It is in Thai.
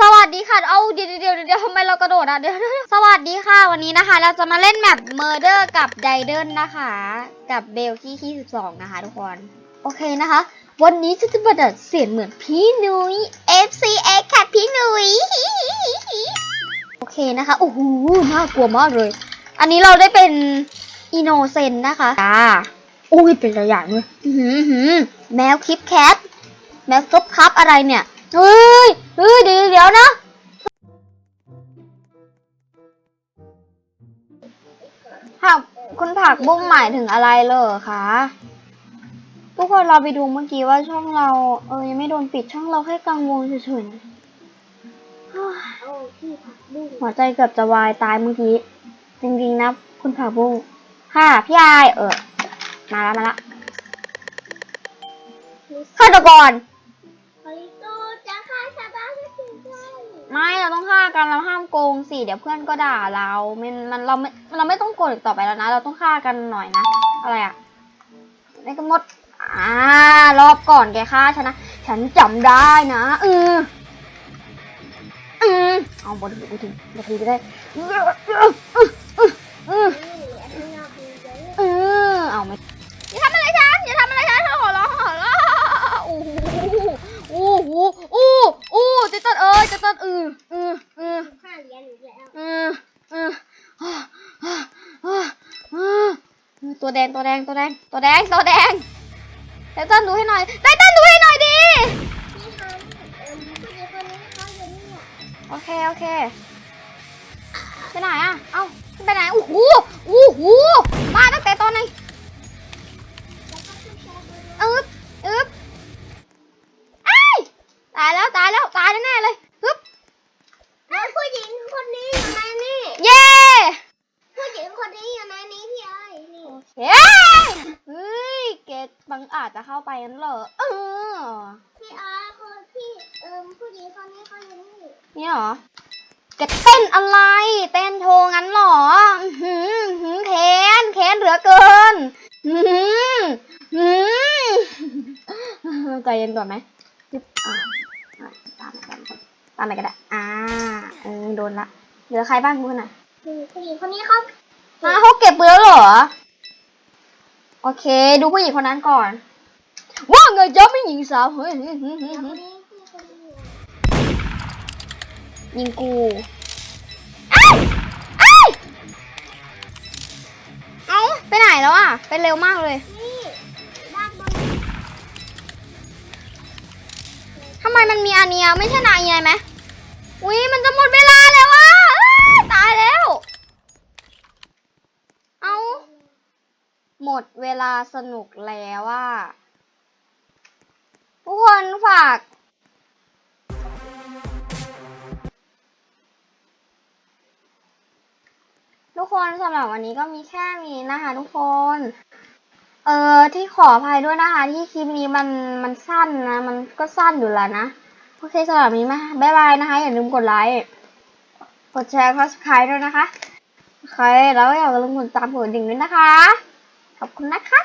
สวัสดีค่ะ เอาเดี๋ยวเดี๋ยวเดี๋ยวทำไมเรากระโดดอะเดี๋ยวเดี๋ยวสวัสดีค่ะ วันนี้นะคะ เราจะมาเล่นแมป Murder กับ d i d e n นะคะ กับเบลที่ที่12นะคะ ทุกคน โอเคนะคะ วันนี้จะจะมาดัดเสียงเหมือนพี่นุ้ย FCX ค่ะพี่นุ้ย โอเคนะคะ โอ้โห น่ากลัวมากเลย อันนี้เราได้เป็นอินโนเซนนะคะจ้าอุ้ยเป็นตัวอย่างเลยอื้อหืออื้อหือแมวคลิปแคท แมวซุปครับอะไรเนี่ย เฮ้ยเฮ้ยเดี๋ยวเดี๋ยวนะผักคุณผักบุ้งหมายถึงอะไรเหรอคะทุกคนเราไปดูเมื่อกี้ว่าช่องเรา เออยังไม่โดนปิดช่องเราแค่กังวลเฉยๆเฮ้ยเอาพี่ผักบุ้งหัวใจเกือบจะวายตายเมื่อกี้ จริงๆนะคุณผักบุ้งค่ะพี่อายเออมาแล้วมาละฆาตกร ไม่เราต้องฆ่ากันเราห้ามโกงสิเดี๋ยวเพื่อนก็ด่าเรามันมันเราไม่เราไม่ต้องโกงอีกต่อไปแล้วนะ เราต้องฆ่ากันหน่อยนะ อะไรอะไอ้กระมดอ่ารอบก่อนแกฆ่าฉันนะ ฉันจำได้นะเอออือเอาบทถึงบทถึงบทถึงได้ ยจะต้นเออเออเออห้าเหรียญอีกแล้วเออเออตัวแดงตัวแดงตัวแดงตัวแดงตัวแดงไตตันดูให้หน่อยไตตันดูให้หน่อยดิพี่ฮันเคโอเคโอเคไปไหนอะเอ้าไปไหนโอ้โหโอ้โหมาตั้งแต่ตอนไหนอึ๊บอึ๊บไอ้ยตายแล้วตายแล้วตายแน่เลยอึ๊บ แล้วผู้หญิงคนนี้อยู่ในนี่ เย้ ผู้หญิงคนนี้อยู่ในนี้พี่ไอ้นี่ เฮ้ยเฮ้ย เกดบังอาจจะเข้าไปงั้นเหรอเออพี่ไอ้คนพี่เอิมผู้หญิงคนนี้เขาอยู่นี่นี่เหรอแกเต้นอะไร เต้นโชว์งั้นเหรออื้อหืออื้อหือแค้นแค้นเหลือเกินอื้อหืออื้อหือใจเย็นก่อนไหมยึบอ่าอ่าตามไปตามไปตามไปก็ได้อ่าเออโดนละ เหลือใครบ้างคุณน่ะผู้หญิงคนนี้เขามาเขาเก็บปืนแล้วเหรอ โอเค ดูผู้หญิงคนนั้นก่อน ว่าไงจ๊ะไม่หญิงสาวเฮ้ยยิงกูเอ้ยเอ้ยเอาไปไหนแล้วอะ ไปเร็วมากเลยทำไมมันมีอาเนียไม่ใช่นาเนียไหมอุ้ยมันจะหมดเวลาแล้วอะตายแล้ว เอา หมดเวลาสนุกแล้วว่าทุกคนฝากทุกคนสำหรับวันนี้ก็มีแค่นี้นะคะทุกคน เออที่ขออภัยด้วยนะคะ ที่คลิปนี้มันมันสั้นนะ มันก็สั้นอยู่แล้วนะ โอเคสำหรับนี้มาบ๊ายบายนะคะ อย่าลืมกดไลค์ กดแชร์กด subscribe ด้วยนะคะโอเคแล้วอย่าลืมกดตามกดดิ่งด้วยนะคะ ขอบคุณนะคะ